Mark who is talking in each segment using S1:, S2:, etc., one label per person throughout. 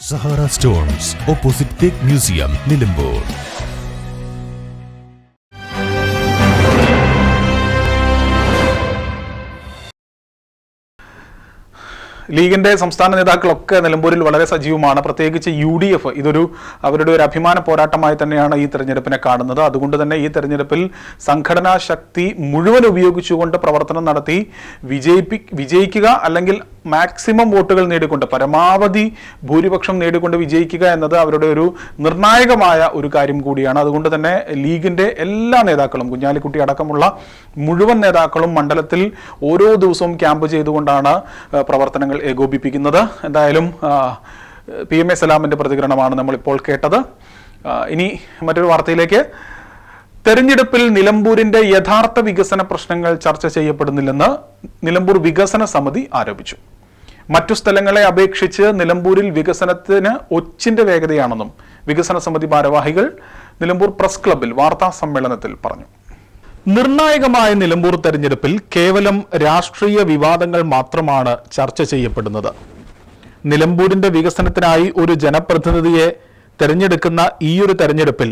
S1: Sahara stones opposite teak museum Nilambur.
S2: ലീഗിന്റെ സംസ്ഥാന നേതാക്കളൊക്കെ നിലമ്പൂരിൽ വളരെ സജീവമാണ്. പ്രത്യേകിച്ച് യു ഡി എഫ് ഇതൊരു അവരുടെ ഒരു അഭിമാന പോരാട്ടമായി തന്നെയാണ് ഈ തെരഞ്ഞെടുപ്പിനെ കാണുന്നത്. അതുകൊണ്ട് തന്നെ ഈ തെരഞ്ഞെടുപ്പിൽ സംഘടനാ ശക്തി മുഴുവൻ ഉപയോഗിച്ചുകൊണ്ട് പ്രവർത്തനം നടത്തി വിജയിപ്പി വിജയിക്കുക അല്ലെങ്കിൽ മാക്സിമം വോട്ടുകൾ നേടിക്കൊണ്ട് പരമാവധി ഭൂരിപക്ഷം നേടിക്കൊണ്ട് വിജയിക്കുക എന്നത് അവരുടെ ഒരു നിർണായകമായ ഒരു കാര്യം കൂടിയാണ്. അതുകൊണ്ട് തന്നെ ലീഗിന്റെ എല്ലാ നേതാക്കളും കുഞ്ഞാലിക്കുട്ടി അടക്കമുള്ള മുഴുവൻ നേതാക്കളും മണ്ഡലത്തിൽ ഓരോ ദിവസവും ക്യാമ്പ് ചെയ്തുകൊണ്ടാണ് ആ, ഏകോപിപ്പിക്കുന്നത്. എന്തായാലും പി എം എ സലാമിന്റെ പ്രതികരണമാണ് നമ്മളിപ്പോൾ കേട്ടത്. ഇനി മറ്റൊരു വാർത്തയിലേക്ക്. തെരഞ്ഞെടുപ്പിൽ നിലമ്പൂരിന്റെ യഥാർത്ഥ വികസന പ്രശ്നങ്ങൾ ചർച്ച ചെയ്യപ്പെടുന്നില്ലെന്ന് നിലമ്പൂർ വികസന സമിതി ആരോപിച്ചു. മറ്റു സ്ഥലങ്ങളെ അപേക്ഷിച്ച് നിലമ്പൂരിൽ വികസനത്തിന് ഒച്ചിന്റെ വേഗതയാണെന്നും വികസന സമിതി ഭാരവാഹികൾ നിലമ്പൂർ പ്രസ് ക്ലബിൽ വാർത്താ സമ്മേളനത്തിൽ പറഞ്ഞു. നിർണായകമായ നിലമ്പൂർ തെരഞ്ഞെടുപ്പിൽ കേവലം രാഷ്ട്രീയ വിവാദങ്ങൾ മാത്രമാണ് ചർച്ച ചെയ്യപ്പെടുന്നത്. നിലമ്പൂരിന്റെ വികസനത്തിനായി ഒരു ജനപ്രതിനിധിയെ തെരഞ്ഞെടുക്കുന്ന ഈയൊരു തെരഞ്ഞെടുപ്പിൽ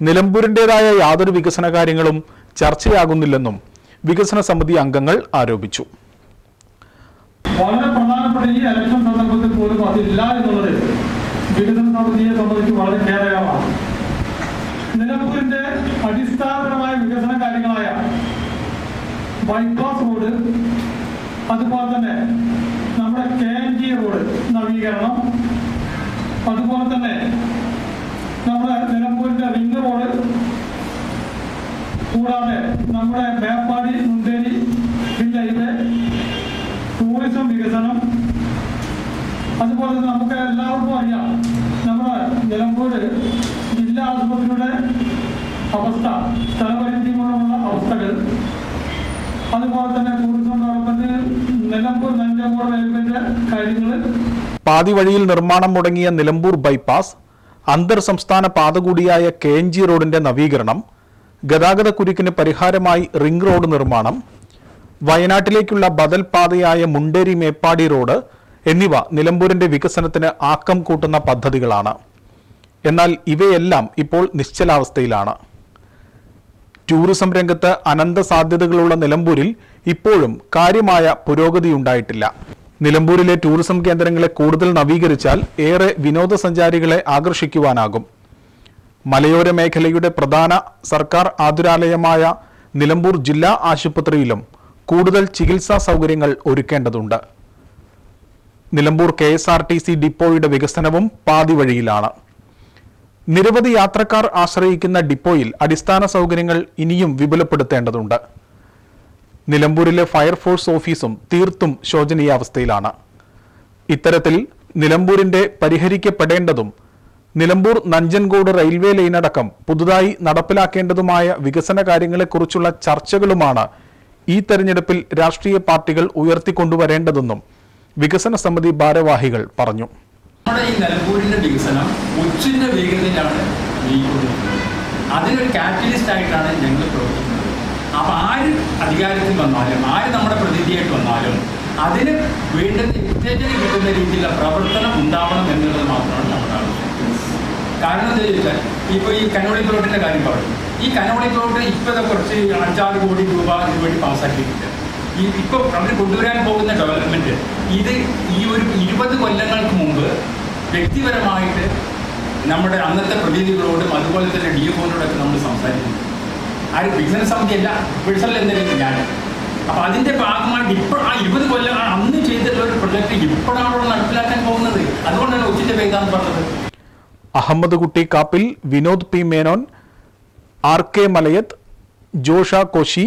S2: നിലമ്പൂരിന്റെതായ യാതൊരു വികസന കാര്യങ്ങളും ചർച്ചയാകുന്നില്ലെന്നും വികസന സമിതി അംഗങ്ങൾ ആരോപിച്ചു.
S3: വളരെ പ്രധാനപ്പെട്ട ഈ ഇലക്ഷൻ സന്ദർഭത്തിൽ പോലും അതില്ല എന്നുള്ളത് വികസന സമിതിയെ സംബന്ധിച്ച് വളരെ ഖേദകരമാണ് നിലമ്പൂരിന്റെ അടിസ്ഥാനപരമായ ബൈപ്പാസ് റോഡ് അതുപോലെ തന്നെ നമ്മുടെ കെ എൻ ജി റോഡ് നവീകരണം. അതുപോലെ തന്നെ നമ്മുടെ നിലമ്പൂരിന്റെ റിംഗ് റോഡ് കൂടാതെ നമ്മുടെ മേപ്പാടി മുണ്ടേരി ജില്ലയിലെ ടൂറിസം വികസനം. അതുപോലെ നമുക്ക് എല്ലാവർക്കും അറിയാം നമ്മുടെ നിലമ്പൂര് ജില്ലാ ആശുപത്രിയുടെ അവസ്ഥ മൂലമുള്ള അവസ്ഥകൾ. അതുപോലെ തന്നെ ടൂറിസം നിലമ്പൂർ നഞ്ചങ്കോട് റെയിൽവേന്റെ കാര്യങ്ങൾ
S2: പാതി വഴിയിൽ നിർമ്മാണം മുടങ്ങിയ നിലമ്പൂർ ബൈപ്പാസ് അന്തർ സംസ്ഥാന പാത കൂടിയായ കെ എൻ ജി റോഡിന്റെ നവീകരണം ഗതാഗത കുരുക്കിന് പരിഹാരമായി റിംഗ് റോഡ് നിർമ്മാണം വയനാട്ടിലേക്കുള്ള ബദൽ പാതയായ മുണ്ടേരി മേപ്പാടി റോഡ് എന്നിവ നിലമ്പൂരിന്റെ വികസനത്തിന് ആക്കം കൂട്ടുന്ന പദ്ധതികളാണ്. എന്നാൽ ഇവയെല്ലാം ഇപ്പോൾ നിശ്ചലാവസ്ഥയിലാണ്. ടൂറിസം രംഗത്ത് അനന്ത സാധ്യതകളുള്ള നിലമ്പൂരിൽ ഇപ്പോഴും കാര്യമായ പുരോഗതി ഉണ്ടായിട്ടില്ല നിലമ്പൂരിലെ ടൂറിസം കേന്ദ്രങ്ങളെ കൂടുതൽ നവീകരിച്ചാൽ ഏറെ വിനോദസഞ്ചാരികളെ ആകർഷിക്കുവാനാകും. മലയോര മേഖലയുടെ പ്രധാന സർക്കാർ ആതുരാലയമായ നിലമ്പൂർ ജില്ലാ ആശുപത്രിയിലും കൂടുതൽ ചികിത്സാ സൗകര്യങ്ങൾ ഒരുക്കേണ്ടതുണ്ട്. Nilambur K S R T C ഡിപ്പോയുടെ വികസനവും പാതി വഴിയിലാണ്. നിരവധി യാത്രക്കാർ ആശ്രയിക്കുന്ന ഡിപ്പോയിൽ അടിസ്ഥാന സൗകര്യങ്ങൾ ഇനിയും വിപുലപ്പെടുത്തേണ്ടതുണ്ട്. നിലമ്പൂരിലെ ഫയർഫോഴ്സ് ഓഫീസും തീർത്തും ശോചനീയാവസ്ഥയിലാണ് ഇത്തരത്തിൽ നിലമ്പൂരിന്റെ പരിഹരിക്കപ്പെടേണ്ടതും നിലമ്പൂർ നഞ്ചൻകോട് റെയിൽവേ ലൈനടക്കം പുതുതായി നടപ്പിലാക്കേണ്ടതുമായ വികസന കാര്യങ്ങളെക്കുറിച്ചുള്ള ചർച്ചകളുമാണ് ഈ തെരഞ്ഞെടുപ്പിൽ രാഷ്ട്രീയ പാർട്ടികൾ ഉയർത്തിക്കൊണ്ടുവരേണ്ടതെന്നും വികസന സമിതി ഭാരവാഹികൾ പറഞ്ഞു.
S4: നമ്മുടെ ഈ നെൽപൂരിന്റെ വികസനം ഉച്ചിന്റെ വേഗതയിലാണ് നീങ്ങിക്കൊണ്ടിരിക്കുന്നത്. അതിനൊരു കാറ്റലിസ്റ്റ് ആയിട്ടാണ് ഞങ്ങൾ പ്രവർത്തിക്കുന്നത്. അപ്പൊ ആര് അധികാരത്തിൽ വന്നാലും ആര് നമ്മുടെ പ്രതിനിധിയായിട്ട് വന്നാലും അതിന് വേണ്ടത് ഉത്തേജനം കിട്ടുന്ന രീതിയിലുള്ള പ്രവർത്തനം ഉണ്ടാവണം എന്നുള്ളത് മാത്രമാണ് നമ്മുടെ ആവശ്യം. കാരണം എന്താ ചോദിച്ചാൽ ഇപ്പോൾ ഈ കനോളി പ്ലോട്ടിന്റെ കാര്യം പറഞ്ഞു ഈ കനോളി പ്ലോട്ട് ഇപ്പോൾ കുറച്ച് അഞ്ചാറ് കോടി രൂപ ഇതിനുവേണ്ടി പാസ്സാക്കിയിട്ടുണ്ട് ഈ ഇപ്പോൾ അവർ കൊണ്ടുവരാൻ പോകുന്ന ഡെവലപ്മെന്റ് ഇത് ഈ ഒരു ഇരുപത് കൊല്ലങ്ങൾക്ക് മുമ്പ് വ്യക്തിപരമായിട്ട് നമ്മുടെ അന്നത്തെ പ്രതിനിധികളോടും അതുപോലെ തന്നെ ഡി എഫോനോടൊക്കെ നമ്മൾ സംസാരിക്കുന്നു ആര് ബിസിനസ് സമിതിയല്ല പേഴ്സണൽ എന്തെങ്കിലും ഞാൻ. അപ്പൊ അതിന്റെ ഭാഗമായിട്ട് ഇപ്പോൾ ആ ഇരുപത് കൊല്ലം അന്ന് ചെയ്തിട്ടുള്ള ഒരു പ്രൊജക്ട് ഇപ്പോഴാണ് നടപ്പിലാക്കാൻ പോകുന്നത്. അതുകൊണ്ടാണ് ഉച്ചിന്റെ വേഗം പറഞ്ഞത്.
S2: Ahammed Kutty Kappil Vinod P Menon R K Malayath Josha Koshy